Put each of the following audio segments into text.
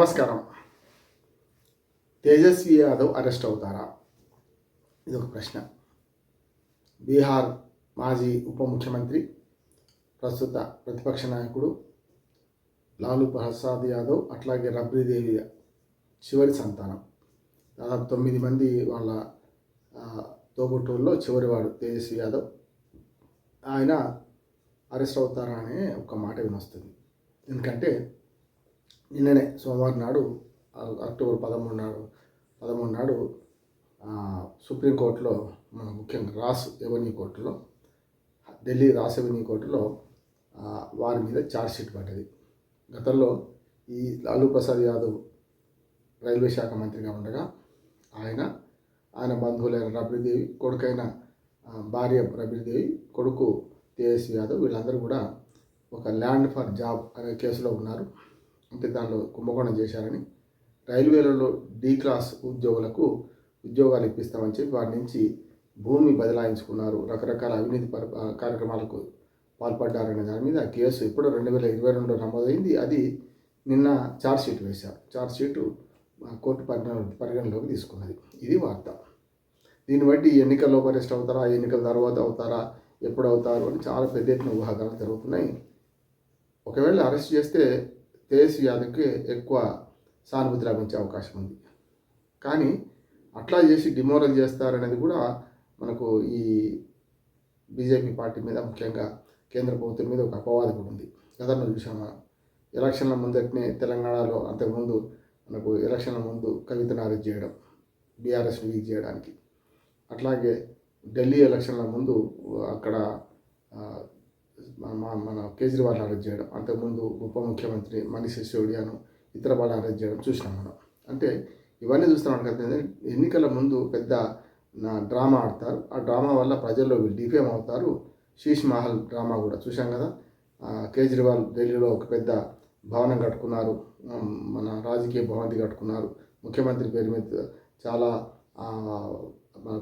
నమస్కారం. తేజస్వి యాదవ్ అరెస్ట్ అవుతారా? ఇది ఒక ప్రశ్న. బీహార్ మాజీ ఉప ముఖ్యమంత్రి ప్రస్తుత ప్రతిపక్ష నాయకుడు లాలూ ప్రసాద్ యాదవ్ అట్లాగే రబ్రీదేవి చివరి సంతానం. దాదాపు తొమ్మిది మంది వాళ్ళ ఆ, చివరివాడు తేజస్వి యాదవ్. ఆయన అరెస్ట్ అవుతారా అనే ఒక మాట వినొస్తుంది. ఎందుకంటే నిన్ననే సోమవారం నాడు అక్టోబర్ పదమూడు నాడు పదమూడు నాడు సుప్రీంకోర్టులో మన ముఖ్యంగా రాస్ ఎవెన్యూ కోర్టులో ఢిల్లీ రాస్ ఎవెన్యూ కోర్టులో వారి మీద ఛార్జ్షీట్ పడ్డది. గతంలో ఈ లాలూ ప్రసాద్ యాదవ్ రైల్వే శాఖ మంత్రిగా ఉండగా ఆయన ఆయన బంధువులైన రబీదేవి కొడుకైన భార్య రబీదేవి కొడుకు తేజస్వి యాదవ్ వీళ్ళందరూ కూడా ఒక ల్యాండ్ ఫర్ జాబ్ అనే కేసులో ఉన్నారు. అంటే దానిలో కుంభకోణం చేశారని రైల్వేలలో డి క్లాస్ ఉద్యోగులకు ఉద్యోగాలు ఇప్పిస్తామని చెప్పి వారి నుంచి భూమి బదలాయించుకున్నారు. రకరకాల అవినీతి పర- కార్యక్రమాలకు పాల్పడ్డారనే దాని మీద ఆ కేసు ఎప్పుడో రెండు వేల ఇరవై రెండులో నమోదైంది. అది నిన్న ఛార్జ్షీట్ వేశారు. ఛార్జ్షీటు కోర్టు పరిగణ పరిగణలోకి తీసుకున్నది. ఇది వార్త. దీన్ని బట్టి ఎన్నికల్లో అరెస్ట్ అవుతారా ఎన్నికల తర్వాత అవుతారా ఎప్పుడు అవుతారు అని చాలా పెద్ద ఎత్తున ఊహాగానాలు జరుగుతున్నాయి. ఒకవేళ అరెస్ట్ చేస్తే తేజస్వి యాదవ్కి ఎక్కువ సానుభూతి లభించే అవకాశం ఉంది. కానీ అట్లా చేసి డిమోరల్ చేస్తారనేది కూడా మనకు ఈ బీజేపీ పార్టీ మీద ముఖ్యంగా కేంద్ర ప్రభుత్వం మీద ఒక అపవాదం కూడా ఉంది. గతంలో చూసాం మనం ఎలక్షన్ల ముందటినే తెలంగాణలో అంతకుముందు మనకు ఎలక్షన్ల ముందు కవితను అరెస్ట్ చేయడం బీఆర్ఎస్ని వీక్ చేయడానికి. అట్లాగే ఢిల్లీ ఎలక్షన్ల ముందు అక్కడ మన మన కేజ్రీవాల్ అరెస్ట్ చేయడం అంతకుముందు ఉప ముఖ్యమంత్రి మనీష్ సిసోడియాను ఇతర వాళ్ళు అరెస్ట్ చేయడం చూసినాం మనం. అంటే ఇవన్నీ చూస్తున్నాం కదా ఎన్నికల ముందు పెద్ద నా డ్రామా ఆడతారు. ఆ డ్రామా వల్ల ప్రజల్లో డిఫేమ్ అవుతారు. శీష్ మహల్ డ్రామా కూడా చూసాం కదా. కేజ్రీవాల్ ఢిల్లీలో ఒక పెద్ద భవనం కట్టుకున్నారు. మన రాజకీయ భవంతి కట్టుకున్నారు. ముఖ్యమంత్రి పేరు మీద చాలా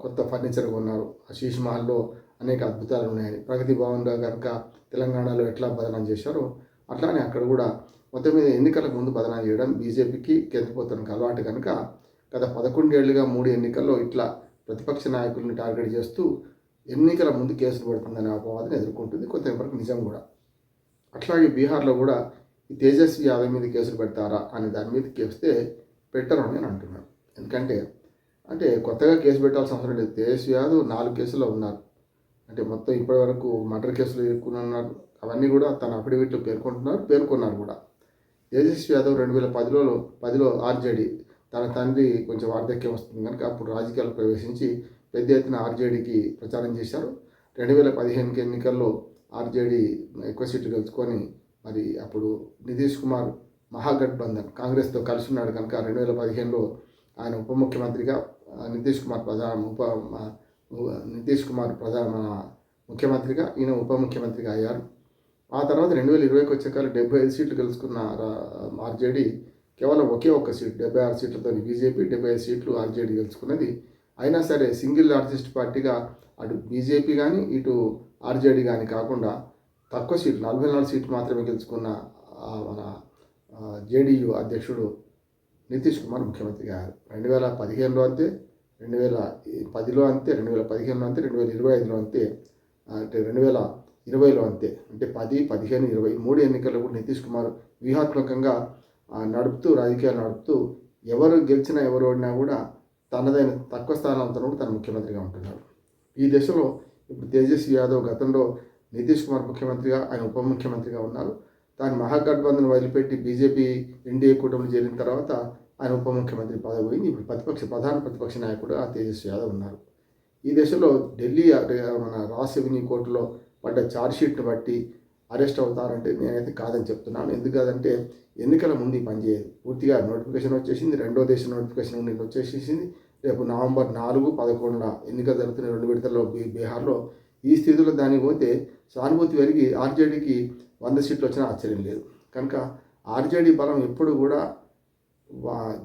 కొత్త ఫర్నిచర్ కొన్నారు. ఆ శీష్ మహల్లో అనేక అద్భుతాలు ఉన్నాయని ప్రగతి భవన్గా కనుక తెలంగాణలో ఎట్లా బదనాం చేశారో అట్లానే అక్కడ కూడా మొత్తం మీద ఎన్నికలకు ముందు బదనాం చేయడం బీజేపీకి కేంద్రపోతానికి అలవాటు కనుక గత పదకొండేళ్ళుగా మూడు ఎన్నికల్లో ఇట్లా ప్రతిపక్ష నాయకుల్ని టార్గెట్ చేస్తూ ఎన్నికల ముందు కేసులు పడుతుందనే అపవాదం ఎదుర్కొంటుంది కొంతవరకు నిజం కూడా. అట్లాగే బీహార్లో కూడా ఈ తేజస్వి యాదవ్ మీద కేసులు పెడతారా అనే దాని మీద వస్తే పెట్టరు అని నేను అంటున్నాను. ఎందుకంటే అంటే కొత్తగా కేసు పెట్టాల్సిన అవసరం లేదు. తేజస్వి యాదవ్ నాలుగు కేసుల్లో ఉన్నారు. అంటే మొత్తం ఇప్పటి వరకు మర్డర్ కేసులు ఎదుర్కొన్నారు అవన్నీ కూడా తన అఫిడవిట్లో పేర్కొంటున్నారు పేర్కొన్నారు కూడా. తేజస్వి యాదవ్ రెండు వేల పదిలో పదిలో ఆర్జేడీ తన తండ్రి కొంచెం వార్ధక్యం వస్తుంది కనుక అప్పుడు రాజకీయాలు ప్రవేశించి పెద్ద ఎత్తున ఆర్జేడీకి ప్రచారం చేశారు. రెండు వేల పదిహేనుకి ఎన్నికల్లో ఆర్జేడీ ఎక్కువ సీట్లు గెలుచుకొని మరి అప్పుడు నితీష్ కుమార్ మహాగఠబంధన్ కాంగ్రెస్తో కలిసి ఉన్నాడు కనుక రెండు వేల పదిహేనులో ఆయన ఉప ముఖ్యమంత్రిగా నితీష్ కుమార్ ప్రధాన ఉప మ- నితీష్ కుమార్ ప్రధాన మన ముఖ్యమంత్రిగా ఈయన ఉప ముఖ్యమంత్రిగా అయ్యారు. ఆ తర్వాత రెండు వేల ఇరవైకి వచ్చాక డెబ్బై ఐదు సీట్లు గెలుచుకున్న ఆర్జేడీ కేవలం ఒకే ఒక్క సీట్ డెబ్బై ఆరు సీట్లతో బీజేపీ డెబ్బై ఐదు సీట్లు ఆర్జేడీ గెలుచుకున్నది. అయినా సరే సింగిల్ లార్జెస్ట్ పార్టీగా అటు బీజేపీ కానీ ఇటు ఆర్జేడీ కానీ కాకుండా తక్కువ సీట్లు నలభై నాలుగు సీట్లు మాత్రమే గెలుచుకున్న మన జేడీయూ అధ్యక్షుడు నితీష్ కుమార్ ముఖ్యమంత్రి అయ్యారు. రెండు వేల పదిహేనులో అంతే రెండు వేల పదిలో అంతే రెండు వేల పదిహేనులో అంతే రెండు వేల ఇరవై ఐదులో అంతే అంటే రెండు వేల ఇరవైలో అంతే. అంటే పది పదిహేను ఇరవై మూడు ఎన్నికల్లో కూడా నితీష్ కుమార్ వ్యూహాత్మకంగా నడుపుతూ రాజకీయాలు నడుపుతూ ఎవరు గెలిచినా ఎవరు ఓడినా కూడా తనదైన తక్కువ స్థానంతో కూడా తన ముఖ్యమంత్రిగా ఉంటున్నాడు. ఈ దశలో ఇప్పుడు తేజస్వి యాదవ్ గతంలో నితీష్ కుమార్ ముఖ్యమంత్రిగా ఆయన ఉప ముఖ్యమంత్రిగా ఉన్నారు. దాని మహాగఠబంధన్ వదిలిపెట్టి బీజేపీ ఎన్డీఏ కూటమిలో చేరిన తర్వాత ఆయన ఉప ముఖ్యమంత్రి పదవి పోయింది. ఇప్పుడు ప్రతిపక్ష ప్రధాన ప్రతిపక్ష నాయకుడు ఆ తేజస్వి యాదవ్ ఉన్నారు. ఈ దశలో ఢిల్లీ మన రాస్ ఎవెన్యూ కోర్టులో పడ్డ ఛార్జ్షీట్ని బట్టి అరెస్ట్ అవుతారంటే నేనైతే కాదని చెప్తున్నాను. ఎందుకు కాదంటే ఎన్నికల ముందు ఈ పూర్తిగా నోటిఫికేషన్ వచ్చేసింది. రెండో దేశ నోటిఫికేషన్ నిన్న వచ్చేసేసింది. రేపు నవంబర్ నాలుగు పదకొండున ఎన్నికలు జరుగుతున్న రెండు విడతల్లో బీ బీహార్లో ఈ స్థితిలో దానికి పోతే సానుభూతి పెరిగి ఆర్జేడీకి వంద సీట్లు వచ్చినా ఆశ్చర్యం లేదు. కనుక ఆర్జేడీ బలం ఎప్పుడు కూడా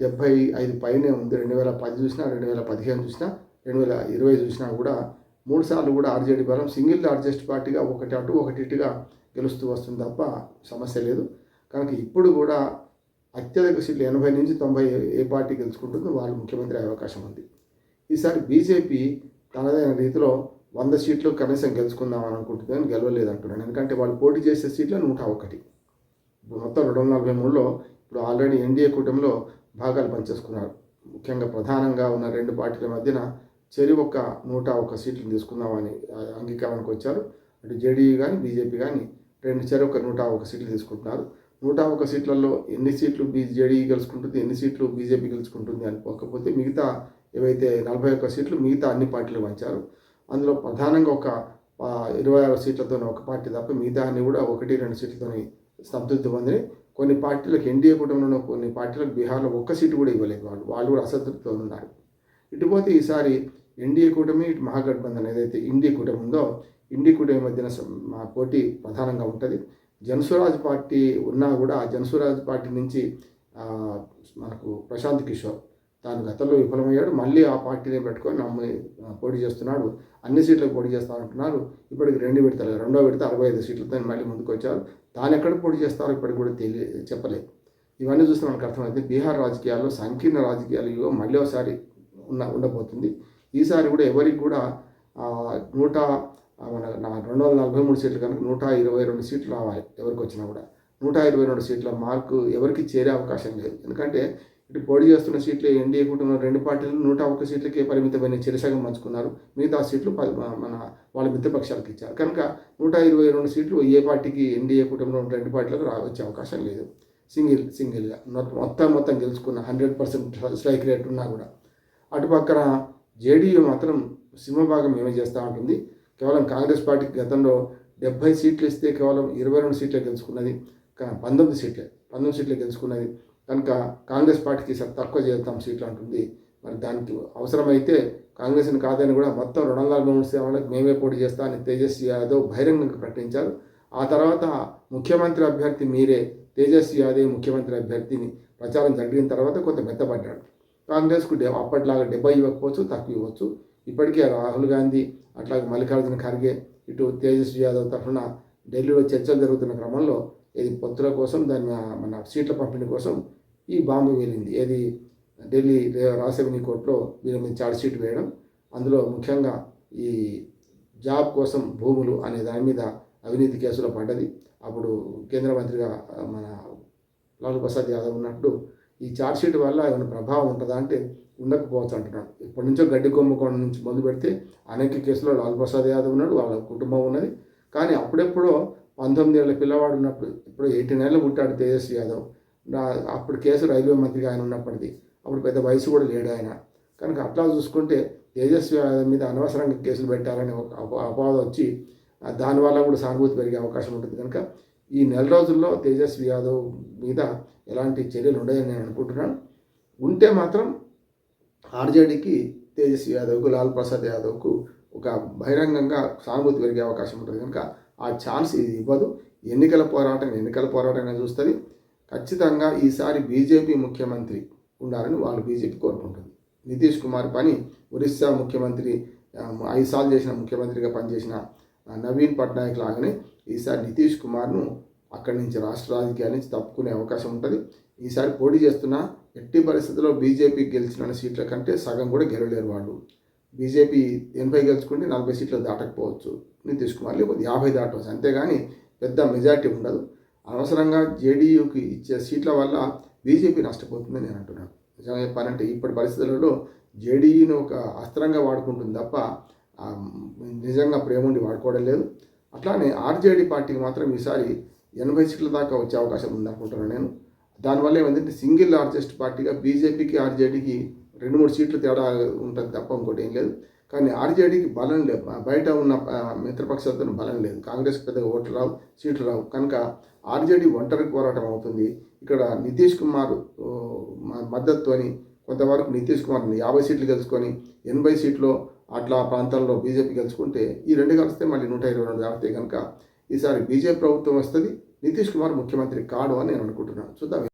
డెబ్బై ఐదు పైనే ఉంది. రెండు వేల పది చూసినా రెండు వేల పదిహేను చూసినా రెండు వేల ఇరవై చూసినా కూడా మూడు సార్లు కూడా ఆర్జేడీ బలం సింగిల్ లార్జెస్ట్ పార్టీగా ఒకటి అటు ఒకటి ఇటుగా గెలుస్తూ వస్తుంది తప్ప సమస్య లేదు. కనుక ఇప్పుడు కూడా అత్యధిక సీట్లు ఎనభై నుంచి తొంభై ఏ పార్టీ గెలుచుకుంటుందో వాళ్ళు ముఖ్యమంత్రి అయ్యే అవకాశం ఉంది. ఈసారి బీజేపీ తనదైన రీతిలో వంద సీట్లు కనీసం గెలుచుకుందాం అనుకుంటుందని గెలవలేదు అంటున్నాను ఎందుకంటే వాళ్ళు పోటీ చేసే సీట్లు నూట ఒకటి. మొత్తం రెండు వందల నలభై మూడులో ఇప్పుడు ఆల్రెడీ ఎన్డీఏ కూటమిలో భాగాలు పనిచేసుకున్నారు. ముఖ్యంగా ప్రధానంగా ఉన్న రెండు పార్టీల మధ్యన చెరి ఒక నూట ఒక సీట్లు తీసుకుందామని అంగీకారానికి వచ్చారు. అటు జేడీయూ కానీ బీజేపీ కానీ రెండు చెరి ఒక నూట ఒక సీట్లు తీసుకుంటున్నారు. నూట ఒక సీట్లలో ఎన్ని సీట్లు బీ జేడీ గెలుచుకుంటుంది ఎన్ని సీట్లు బీజేపీ గెలుచుకుంటుంది అని పోకపోతే మిగతా ఏవైతే నలభై ఒక్క సీట్లు మిగతా అన్ని పార్టీలు పంచారు. అందులో ప్రధానంగా ఒక ఇరవై ఆరు సీట్లతోనే ఒక పార్టీ తప్ప మిగతా అన్ని కూడా ఒకటి రెండు సీట్లతోని సంతృప్తి పొందిని కొన్ని పార్టీలకు ఎన్డీఏ కూటమిలో కొన్ని పార్టీలకు బీహార్లో ఒక్క సీటు కూడా ఇవ్వలేదు వాళ్ళు. వాళ్ళు కూడా అసంతృప్తితో ఉన్నారు. ఇటుపోతే ఈసారి ఎన్డీఏ కూటమి ఇటు మహాగఠబంధన్ ఏదైతే ఇండియా కూటమి ఉందో ఇండియా కూటమి మధ్యన మా పోటీ ప్రధానంగా ఉంటుంది. జనసురాజ్ పార్టీ ఉన్నా కూడా ఆ జనసురాజ్ పార్టీ నుంచి మనకు ప్రశాంత్ కిషోర్ తాను గతంలో విఫలమయ్యాడు. మళ్ళీ ఆ పార్టీని పెట్టుకొని నమ్మి పోటీ చేస్తున్నాడు. అన్ని సీట్లకు పోటీ చేస్తానంటున్నారు. ఇప్పటికి రెండు విడతలు రెండో విడత అరవై ఐదు సీట్లతో మళ్ళీ ముందుకు వచ్చారు తాను ఎక్కడ పోటీ చేస్తారో ఇప్పటికి కూడా తెలియ చెప్పలేదు. ఇవన్నీ చూస్తే మనకు అర్థమైతే బీహార్ రాజకీయాల్లో సంకీర్ణ రాజకీయాలు మళ్ళీ ఒకసారి ఉన్న ఉండబోతుంది. ఈసారి కూడా ఎవరికి కూడా నూట మన రెండు వందల నలభై మూడు సీట్లు కనుక నూట ఇరవై రెండు సీట్లు రావాలి ఎవరికి వచ్చినా కూడా. నూట ఇరవై రెండు సీట్ల మార్కు ఎవరికి చేరే అవకాశం లేదు. ఎందుకంటే ఇటు పోటీ చేస్తున్న సీట్లు ఎన్డీఏ కుటుంబం రెండు పార్టీలు నూట ఒక్క సీట్లకే పరిమితమైన చిరసగం పంచుకున్నారు. మిగతా సీట్లు మన వాళ్ళ మిత్రపక్షాలకు ఇచ్చారు. కనుక నూట ఇరవై రెండు సీట్లు ఏ పార్టీకి ఎన్డీఏ కుటుంబంలో ఉన్న రెండు పార్టీలకు రావచ్చే అవకాశం లేదు. సింగిల్ సింగిల్గా మొత్తం మొత్తం గెలుచుకున్న హండ్రెడ్ పర్సెంట్ స్ట్రైక్ రేట్ ఉన్నా కూడా. అటు పక్కన జేడీయూ మాత్రం సింహభాగం ఏమి చేస్తూ ఉంటుంది. కేవలం కాంగ్రెస్ పార్టీకి గతంలో డెబ్బై సీట్లు ఇస్తే కేవలం ఇరవై రెండు సీట్లే గెలుచుకున్నది. పంతొమ్మిది సీట్లే పంతొమ్మిది సీట్లే గెలుచుకున్నది. కనుక కాంగ్రెస్ పార్టీకి తక్కువ చేస్తాం సీట్లు అంటుంది. మరి దానికి అవసరమైతే కాంగ్రెస్ని కాదని కూడా మొత్తం రెండు వందల నలభై మేమే పోటీ చేస్తా అని తేజస్వి యాదవ్ బహిరంగంగా ప్రకటించారు. ఆ తర్వాత ముఖ్యమంత్రి అభ్యర్థి మీరే తేజస్వి యాదవ్ ముఖ్యమంత్రి అభ్యర్థిని ప్రచారం జరిగిన తర్వాత కొంత మెత్తపడ్డాడు. కాంగ్రెస్కు డె అప్పట్లాగా డెబ్బై ఇవ్వకపోవచ్చు తక్కువ ఇవ్వచ్చు. ఇప్పటికే రాహుల్ గాంధీ అట్లాగే మల్లికార్జున ఖర్గే ఇటు తేజస్వి యాదవ్ తరఫున ఢిల్లీలో చర్చలు జరుగుతున్న క్రమంలో ఇది పొత్తుల కోసం దాని మన సీట్ల పంపిణీ కోసం ఈ బాంబు వేలింది. ఏది ఢిల్లీ రే- రాసవిని కోర్టులో వీళ్ళ మీద ఛార్జ్ షీట్ వేయడం అందులో ముఖ్యంగా ఈ జాబ్ కోసం భూములు అనే దాని మీద అవినీతి కేసులో పడ్డది. అప్పుడు కేంద్ర మంత్రిగా మన లాలూ ప్రసాద్ యాదవ్ ఉన్నట్టు ఈ ఛార్జ్ షీట్ వల్ల ఏమైనా ప్రభావం ఉంటుందా అంటే ఉండకపోవచ్చు అంటున్నాడు. ఇప్పటి నుంచో గడ్డి కొమ్మకోణ నుంచి మొదలు పెడితే అనేక కేసులో లాలూ ప్రసాద్ యాదవ్ ఉన్నాడు వాళ్ళ కుటుంబం ఉన్నది. కానీ అప్పుడెప్పుడో పంతొమ్మిది ఏళ్ళ పిల్లవాడు ఉన్నప్పుడు ఇప్పుడు ఎయిటీ నైన్లో పుట్టాడు తేజస్వి యాదవ్. నా- అప్పుడు కేసు రైల్వే మంత్రిగా ఆయన ఉన్నప్పటిది. అప్పుడు పెద్ద వయసు కూడా లేడు ఆయన. కనుక అట్లా చూసుకుంటే తేజస్వి యాదవ్ మీద అనవసరంగా కేసులు పెట్టారని ఒక అపవాదం వచ్చి దానివల్ల కూడా సానుభూతి పెరిగే అవకాశం ఉంటుంది. కనుక ఈ నెల రోజుల్లో తేజస్వి యాదవ్ మీద ఎలాంటి చర్యలు ఉండవని నేను అనుకుంటున్నాను. ఉంటే మాత్రం ఆర్జేడీకి తేజస్వి యాదవ్కు లాల్ ప్రసాద్ యాదవ్కు ఒక బహిరంగంగా సానుభూతి పెరిగే అవకాశం ఉంటుంది. కనుక ఆ ఛాన్స్ ఇది ఇవ్వదు. ఎన్నికల పోరాటం ఎన్నికల పోరాటంగా చూస్తుంది. ఖచ్చితంగా ఈసారి బీజేపీ ముఖ్యమంత్రి ఉండాలని వాళ్ళు బీజేపీ కోరుకుంటుంది. నితీష్ కుమార్ పని ఒరిస్సా ముఖ్యమంత్రి ఐదు సార్లు చేసిన ముఖ్యమంత్రిగా పనిచేసిన నవీన్ పట్నాయక్ లాగానే ఈసారి నితీష్ కుమార్ను అక్కడి నుంచి రాష్ట్ర రాజకీయాల నుంచి తప్పుకునే అవకాశం ఉంటుంది. ఈసారి పోటీ చేస్తున్న ఎట్టి పరిస్థితుల్లో బీజేపీ గెలిచిన సీట్ల కంటే సగం కూడా గెలవలేరు వాళ్ళు. బీజేపీ ఎనభై గెలుచుకుంటే నలభై సీట్లు దాటకపోవచ్చు. నితీష్ కుమార్ లేకపోతే యాభై దాటవచ్చు. అంతేగాని పెద్ద మెజార్టీ ఉండదు. అనవసరంగా జేడీయూకి ఇచ్చే సీట్ల వల్ల బీజేపీ నష్టపోతుందని నేను అంటున్నాను. నిజంగా చెప్పాలంటే ఇప్పటి పరిస్థితులలో జేడీయూని ఒక అస్త్రంగా వాడుకుంటుంది తప్ప నిజంగా ప్రేముండి వాడుకోవడం లేదు. అట్లానే ఆర్జేడీ పార్టీకి మాత్రం ఈసారి ఎనభై సీట్ల దాకా వచ్చే అవకాశం ఉందనుకుంటున్నాను నేను. దానివల్ల ఏమంటే సింగిల్ లార్జెస్ట్ పార్టీగా బీజేపీకి ఆర్జేడీకి రెండు మూడు సీట్లు తేడా ఉంటుంది తప్ప ఇంకోటి ఏం లేదు. కానీ ఆర్జేడీకి బలం లేదు బయట ఉన్న మిత్రపక్షాలతో బలం లేదు. కాంగ్రెస్ పెద్దగా ఓట్లు రావు సీట్లు రావు. కనుక ఆర్జేడీ ఒంటరి పోరాటం అవుతుంది. ఇక్కడ నితీష్ కుమార్ మద్దతు అని కొంతవరకు నితీష్ కుమార్ యాభై సీట్లు గెలుచుకొని ఎనభై సీట్లు అట్లా ప్రాంతాల్లో బీజేపీ గెలుచుకుంటే ఈ రెండు కలిస్తే మళ్ళీ నూట ఇరవై రెండు దాటితే కనుక ఈసారి బీజేపీ ప్రభుత్వం వస్తుంది. నితీష్ కుమార్ ముఖ్యమంత్రి కాడు అని నేను అనుకుంటున్నాను. చూద్దాం.